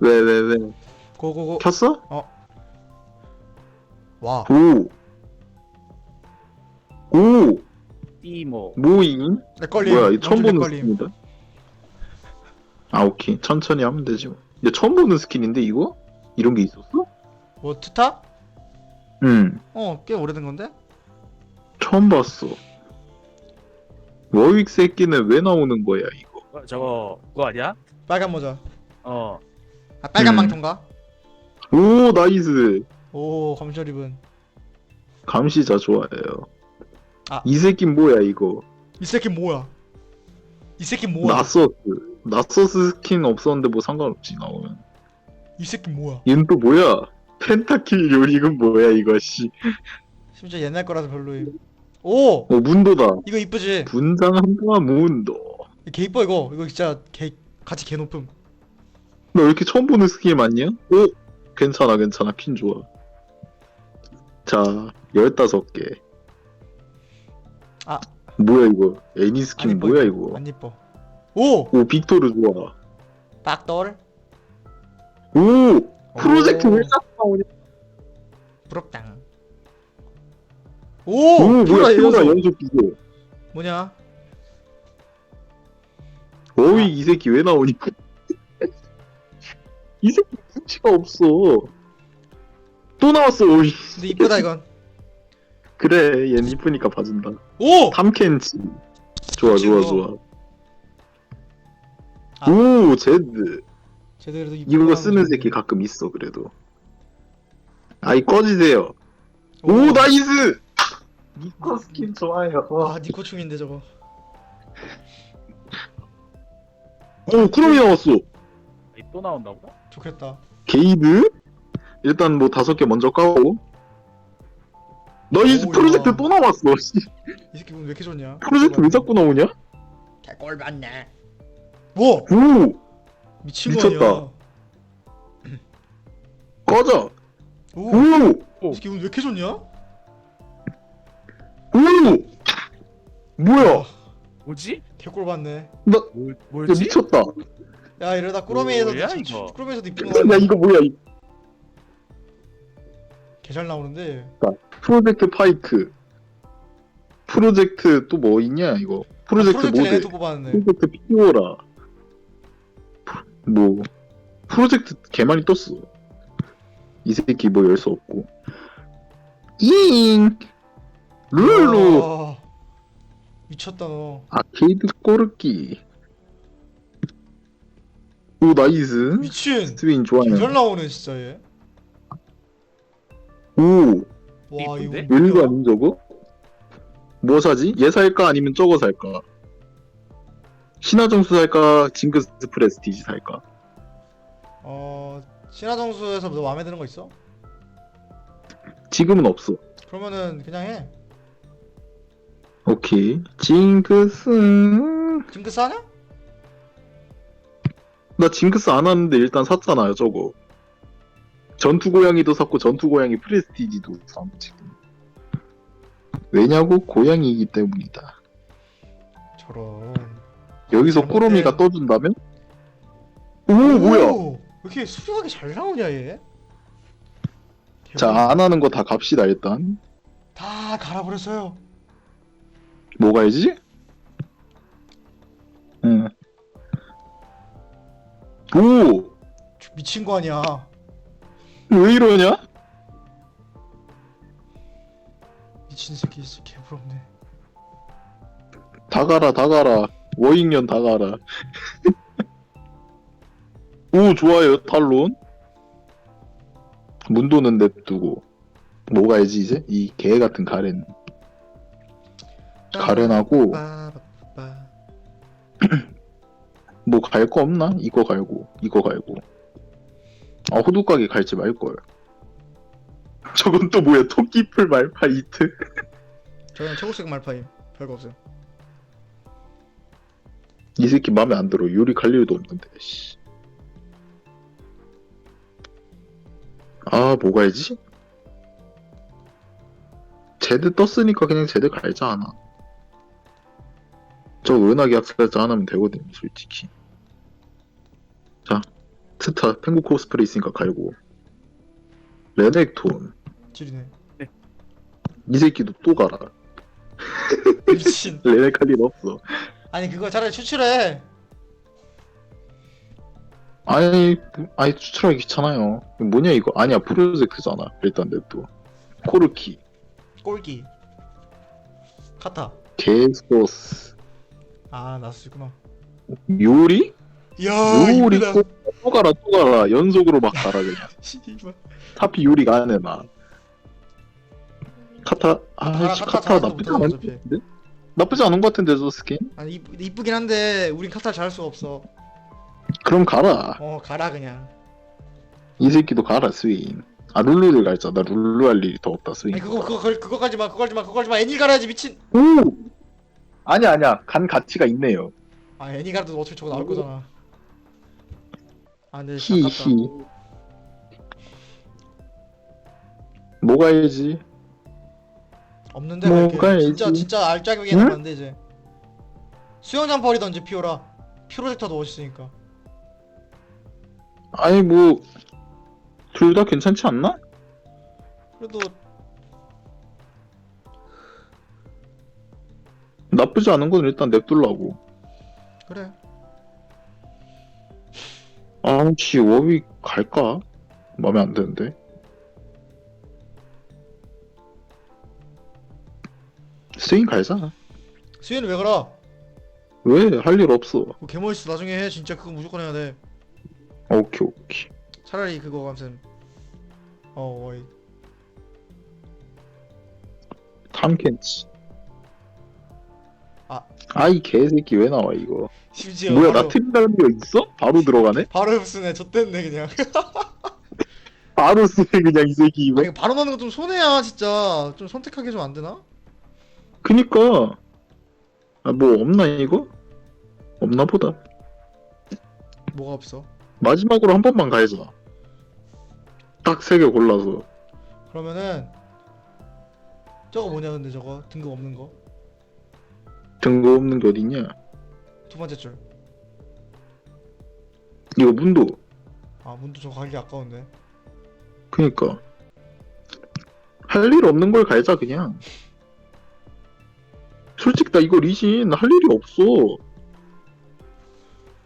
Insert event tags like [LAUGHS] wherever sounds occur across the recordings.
왜, 왜, 왜? 고고고 켰어? 와 오. 오! 띠모 모잉? 렉걸림 뭐야, 이 처음 보는 스킨이다. 아, 오케이. 천천히 하면 되지 뭐. 야, 처음 보는 스킨인데, 이거? 이런 게 있었어? 뭐 트타? 응. 어 꽤 오래된 건데? 처음 봤어. 워윅 새끼는 왜 나오는 거야, 이거? 어, 저거 그거 아니야? 빨간 모자 어 아 빨간 음. 망토인가? 오, 나이스. 오 검절 입은 감시자 좋아해요. 아. 이 새끼 뭐야, 이거? 이 새끼 뭐야 이 새끼 뭐야 나서스. 나서스 스킨 없었는데 뭐 상관없지, 나오면. 이 새끼 뭐야 얘는 또 뭐야? 펜타킬 요리금 뭐야, 이거, 씨. 심지어 옛날 거라서 별로임 오 어, 문도다. 이거 이쁘지? 분장 한동안 문도. 개 이뻐 이거 이거 진짜 개 가치 개 높음 너 왜 이렇게 처음 보는 스킨이 많냐? 오! 괜찮아, 괜찮아. 핀 좋아. 자, 15개. 아. 뭐야, 이거? 애니 안 스킨 이뻐, 뭐야, 이거. 안 이뻐 오 오, 빅토르 좋아. 빡돌 오! 프로젝트 오. 왜 자꾸 나오냐? 부럽당 오, 오! 뭐야, 피오라 피오라 연속 연속. 뭐냐? 어이, 이 새끼 왜 나오니? 이 새끼 눈치가 없어. 또 나왔어, 어이. 근데 이쁘다 이건 그래, 얘는 이쁘니까 봐준다. 오! 탐켄치. 좋아, 좋아, 그치, 좋아. 아. 오, 제드. 그래도 이거 쓰는 새끼 가끔 있어, 그래도. 아이, 꺼지세요. 오, 나이스! 니코 스킨 좋아요. 아 니코 충인데 저거 오, 크롬이 나왔어. 이또 나온다고? 좋겠다 게이드? 일단 뭐 다섯 개 먼저 까고. 나이스 오, 프로젝트 야. 또 나왔어. 씨. 이 새끼 왜 이렇게 좋냐? 프로젝트 왜 자꾸 나오냐? 개꼴 맞네 뭐? 오! 미친 거 미쳤다. 아니야 [CLEARS THROAT] 꺼져! 오! 오! 이 새끼 오늘 왜 이렇게 좋냐? 오! 뭐야? 뭐지? 개꼴 봤네 나, 뭐, 야, 뭐지? 미쳤다. 야 이러다 뭐야, 이거? 꾸러미에서도 이쁜 거 야, 이거 뭐야? 이 개잘 나오는데 프로젝트 파이크. 프로젝트 또 뭐 있냐, 이거? 프로젝트, 프로젝트 모드. 레네토 뽑았네 프로젝트 피오라. 뭐, 프로젝트 개 많이 떴어. 이 새끼 뭐 열 수 없고. 잉! 룰루! 와, 미쳤다 너 아케이드 꼬르기. 오, 나이스. 미친 스윈 좋아요. 개잘 나오네 진짜 얘 오, 와 이거 이쁜데? 웰거 뭐야? 아닌 저거? 뭐 사지? 얘 살까 아니면 저거 살까? 신화정수 살까? 징크스 프레스티지 살까? 어 신화정수에서 너 마음에 드는 거 있어? 지금은 없어. 그러면은 그냥 해 오케이. 징크스. 징크스 하냐? 나 징크스 안 하는데 일단 샀잖아요, 저거. 전투 고양이도 샀고 전투 고양이 프레스티지도 샀 지금. 왜냐고 고양이이기 때문이다. 저런 여기서 잘못된- 꾸러미가 떠준다면? 오, 뭐야? 왜 이렇게 수려하게 잘 나오냐 얘? 자, 안 하는 거 다 갑시다, 일단. 다 갈아버렸어요 뭐 가야지? 오! 저 미친 거 아니야 왜 이러냐? 미친 새끼 진짜 개부럽네 다 가라, 다 가라. 워잉년 다 가라. [LAUGHS] 오, 좋아요, 탈론. 문도는 냅두고. 뭐 가야지, 이제? 이 개 같은 가렌. 가렌하고, 빠바바. 뭐 갈 거 없나? 이거 갈고, 이거 갈고. 아, 호두까기 갈지 말걸. [LAUGHS] 저건 또 뭐야, 토끼풀 말파 이트? [LAUGHS] 저는 초록색 말파임 별거 없어요 이 새끼 맘에 안 들어. 요리 갈 일도 없는데, 씨. 아, 뭐 가 야지? 제드 떴으니까 그냥 제드 갈자 하나. 저 은하계 학살자 하나면 되거든요, 솔직히. 자, 스타 펭구 코스프레 있으니까 갈고 레넥톤 지리네. 이 새끼도 또 가라 미친. [LAUGHS] 레넥 할 일 없어 아니 그거 차라리 추출해. 아니 아니 추출하기 귀찮아요 뭐냐 이거 아니야 프로젝트잖아 일단 냅둬 코르키 꼴기. 카타. 게소스 아 나스구나. 요리? 이야 요리 이쁘다. 또, 또 가라 또 가라 연속으로 막 가라 그냥 [LAUGHS] 씨발. 타피 요리가 안해 나 카타 아씨 카타 카타 잘해도 나쁘지 못하잖아, 않은데? 나쁘지 않은 것 같은데 저 스킨? 아니 이쁘, 이쁘긴 한데 우린 카타를 잘할 수가 없어. 그럼 가라 어 가라 그냥. 이 새끼도 가라 스윙 아 룰루를 갈자 나 룰루 할 일이 더 없다 스윙 아니 그거 그거 그거 그거 가지 마 그거 가지 마 그거 가지 마 애니 갈아야지 미친. 오! 아니야 아니야 간 가치가 있네요 아 애니 갈아도 어차피 저거 나올 거잖아. 아 근데 히히 아깝다. 뭐가 알지? 없는데 뭐 이렇게 가야지. 진짜 진짜 알짜게 응? 돼 이제. 수영장 버리던지 피오라. 프로젝터도 멋있으니까. 아니 뭐 둘 다 괜찮지 않나? 그래도 나쁘지 않은 건 일단 냅둘라고 그래. 아 혹시 워윅 갈까? 마음에 안 드는데 스윙 갈자 수현이 왜 그러? 왜? 할 일 없어 그거 개 멋있어. 나중에 해. 진짜 그거 무조건 해야 돼. 오케이 오케이 차라리 그거 감슨. 어, 어이. 탐켄치 아. 아이 개새끼 왜 나와 이거 심지어 뭐야 바로, 나 달는 거 있어? 바로 들어가네? 바로 흡수네. 좆됐네 그냥. [LAUGHS] 바로 쓰네 그냥 이 새끼 이거 아니 바로 넣는 거 좀 손해야 진짜. 좀 선택하기 좀안 되나? 그니까 아 뭐 없나 이거? 없나 보다 뭐가 없어? 마지막으로 한 번만 가야지 딱세 개 골라서 그러면은 저거 뭐냐 근데 저거 등급 없는 거? 등급 없는 게 어딨냐 두 번째 줄. 이거 문도 아 문도 저거 가기 아까운데. 그니까 할 일 없는 걸 갈자 그냥 솔직히 나 이거 리신 할 일이 없어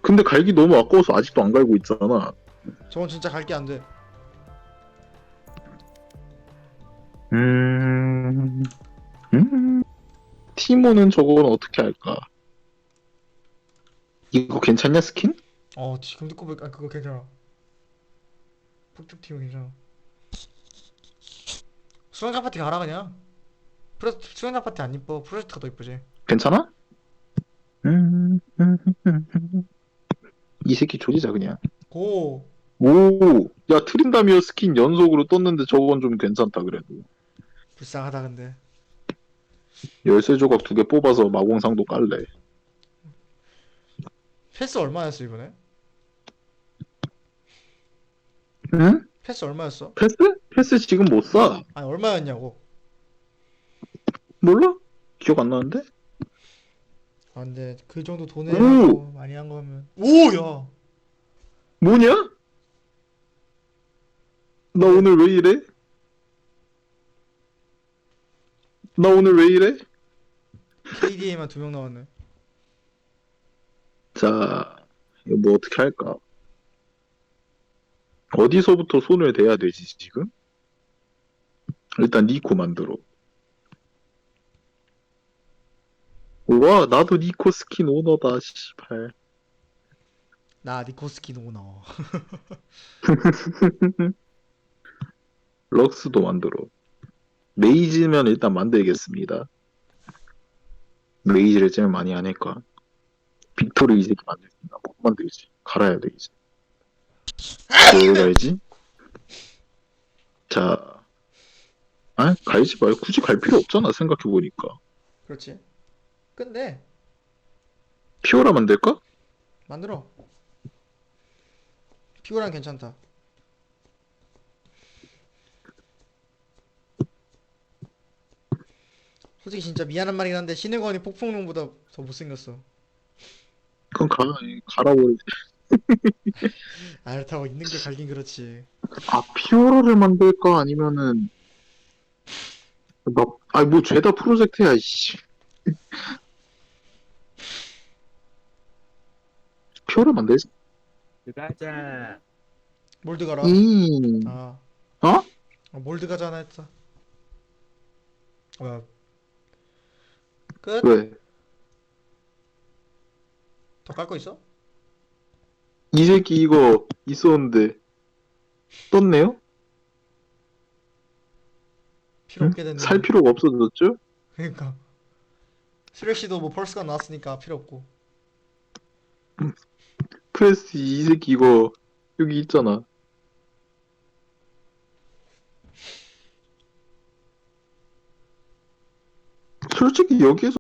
근데 갈기 너무 아까워서 아직도 안 갈고 있잖아 저건 진짜 갈게 안 돼. 티모는 저건 어떻게 할까 이거 괜찮냐 스킨? 어 지금 듣고 보니까 아, 그거 괜찮아. 폭죽 팀은 괜찮아. 수영장 파티 가라 그냥. 프로 수영장 파티 안 이뻐. 프로젝트가 더 이쁘지. 괜찮아? 음... 음, 음, 음. 이 새끼 조지자 그냥 고. 오, 야 트린다미어 스킨 연속으로 떴는데 저건 좀 괜찮다 그래도. 불쌍하다 근데. 열쇠 조각 두 개 뽑아서 마공상도 깔래. 패스 얼마였어 이번에? 응? 패스 얼마였어? 패스? 패스 지금 못 사. 아니 얼마였냐고. 몰라? 기억 안 나는데? 아 근데 그 정도 돈에 오! 많이 한 거면. 오야. 뭐냐? 나 오늘 왜 이래? 나 오늘 왜 이래? KDA만 두 명 나왔네. 자, 이거 뭐 어떻게 할까? 어디서부터 손을 대야 되지 지금? 일단 니코 만들어. 와, 나도 니코 스킨 오너다, 씨발. 나 니코스키 오너. [LAUGHS] [LAUGHS] 럭스도 만들어. 레이지면 일단 만들겠습니다. 레이지를 제일 많이 하니까. 빅토르 이 새끼 만들겠습니다. 못 만들지. 갈아야 돼, 이제. 뭘 갈지? 자. 아, 갈지 말고 굳이 갈 필요 없잖아, 생각해 보니까. 그렇지. 근데 피오라 만들까? 만들어. 피오랑 괜찮다. 솔직히 진짜 미안한 말이긴 한데 신의건이 폭풍룡보다 더 못생겼어. 그럼 가, 갈아버리지. 아 그렇다고 있는 게 갈긴 그렇지 아 피오라를 만들까 아니면은 나 아니 뭐 죄다 프로젝트야 이씨 피오라 만들지 들어가자. 몰드 가라 음. 아 어? 어, 몰드 가자 하나 했어 어 끝? 왜? 더 깔 거 있어? 이 새끼 이거 있었는데 떴네요? 필요 응? 없게 됐네 살 필요가 없어졌죠? 그러니까 쓰레쉬도 뭐 펄스가 나왔으니까 필요 없고 프레스 이 새끼 이거 여기 있잖아 솔직히 여기에서